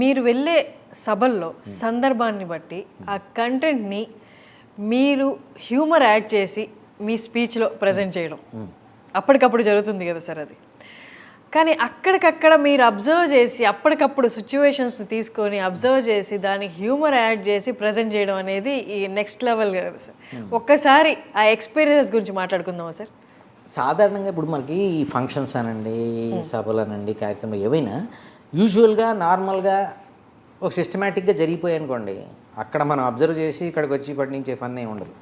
మీరు వెళ్ళే సభల్లో సందర్భాన్ని బట్టి ఆ కంటెంట్ని మీరు హ్యూమర్ యాడ్ చేసి మీ స్పీచ్లో ప్రజెంట్ చేయడం. అప్పటికప్పుడు జరుగుతుంది కదా సార్ అది. కానీ అక్కడికక్కడ మీరు అబ్జర్వ్ చేసి అప్పటికప్పుడు సిచ్యువేషన్స్ని తీసుకొని అబ్జర్వ్ చేసి దానికి హ్యూమర్ యాడ్ చేసి ప్రజెంట్ చేయడం అనేది ఈ నెక్స్ట్ లెవెల్ కదా సార్. ఒక్కసారి ఆ ఎక్స్పీరియన్స్ గురించి మాట్లాడుకుందామా సార్? సాధారణంగా ఇప్పుడు మనకి ఈ ఫంక్షన్స్ అనండి సభలు అనండి కార్యక్రమం ఏవైనా యూజువల్గా నార్మల్గా ఒక సిస్టమేటిక్గా జరిగిపోయాయి అనుకోండి. అక్కడ మనం అబ్జర్వ్ చేసి ఇక్కడికి వచ్చి పట్టించే ఫన్ ఏమి ఉండదు.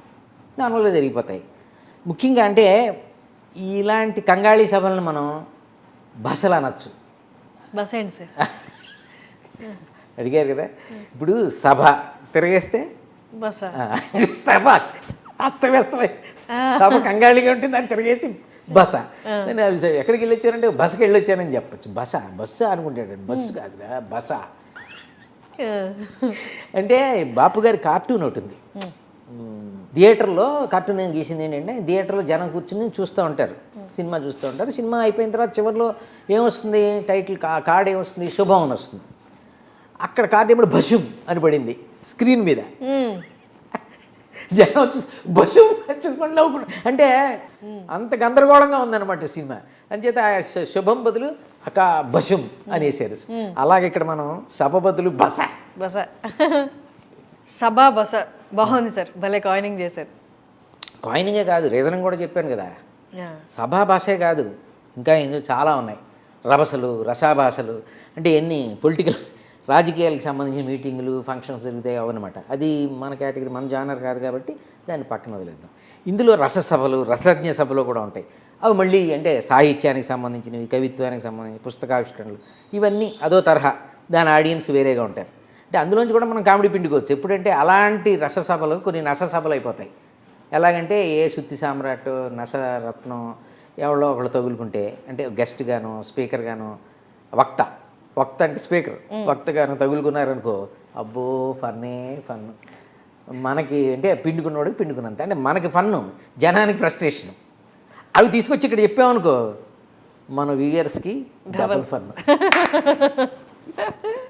నార్మల్గా జరిగిపోతాయి. ముఖ్యంగా అంటే ఇలాంటి కంగాళీ సభలను మనం బసలు అనొచ్చు. బస్ ఏంటి సార్? అడిగారు కదా? ఇప్పుడు సభ తిరగేస్తే? బస్. సభ అస్తవ్యస్తమై సభ కంగాళిగా ఉంటుంది దాన్ని తిరిగేసి బస. నేను ఎక్కడికి వెళ్ళి వచ్చానంటే బస్కి వెళ్ళి వచ్చానని చెప్పచ్చు. బస బస్సు అనుకుంటాడు. బస్సు కాదురా బస. అంటే బాపు గారి కార్టూన్ ఒకటి ఉంది. థియేటర్లో కార్టూన్ ఏం గీసింది ఏంటంటే థియేటర్లో జనం కూర్చుని చూస్తూ ఉంటారు. సినిమా చూస్తూ ఉంటారు. సినిమా అయిపోయిన తర్వాత చివరిలో ఏమొస్తుంది? టైటిల్ కా కార్డ్ ఏమొస్తుంది? శుభం అని వస్తుంది. అక్కడ కార్డు ఏమిటి? బషుం అని పడింది స్క్రీన్ మీద. జనం వచ్చి బస్సు నవ్వుకున్నా అంటే అంత గందరగోళంగా ఉందన్నమాట సినిమా. అంచేత ఆ శు- శుభం బదులు అక్క బషుం అనేసారు. అలాగే ఇక్కడ మనం సభ బదులు బస. బస. సభ బస. బాగుంది సార్. భలే కాయినింగ్ చేశారు. కాయినింగే కాదు రీజనింగ్ కూడా చెప్పాను కదా. సభా భాషే కాదు ఇంకా ఇందులో చాలా ఉన్నాయి. రభసలు రసాభాషలు అంటే ఎన్ని పొలిటికల్ రాజకీయాలకు సంబంధించిన మీటింగులు ఫంక్షన్స్ జరుగుతాయి అవన్నమాట. అది మన కేటగిరీ మన జానర్ కాదు కాబట్టి దాన్ని పక్కన వదిలేద్దాం. ఇందులో రససభలు రసజ్ఞ సభలు కూడా ఉంటాయి. అవి మళ్ళీ అంటే సాహిత్యానికి సంబంధించినవి కవిత్వానికి సంబంధించిన పుస్తకావిష్కరణలు ఇవన్నీ అదో తరహా దాని ఆడియన్స్ వేరేగా ఉంటారు. అంటే అందులోంచి కూడా మనం కామెడీ పిండుకోవచ్చు. ఎప్పుడంటే అలాంటి రససభలు కొన్ని నససభలు అయిపోతాయి. ఎలాగంటే ఏ శుద్ధి సామ్రాట్ నసరత్నం ఎవరో ఒకళ్ళు తగులుకుంటే అంటే గెస్ట్గాను స్పీకర్గాను స్పీకర్ వక్త వక్త అంటే స్పీకర్. వక్త గాను తగులుకున్నారనుకో అబ్బో ఫన్నే ఫన్. మనకి అంటే పిండుకున్నవాడికి పిండుకున్నంత. అంటే మనకి ఫన్ను జనానికి ఫ్రస్ట్రేషన్. అవి తీసుకొచ్చి ఇక్కడ చెప్పామనుకో మన వ్యూయర్స్కి డబుల్ ఫన్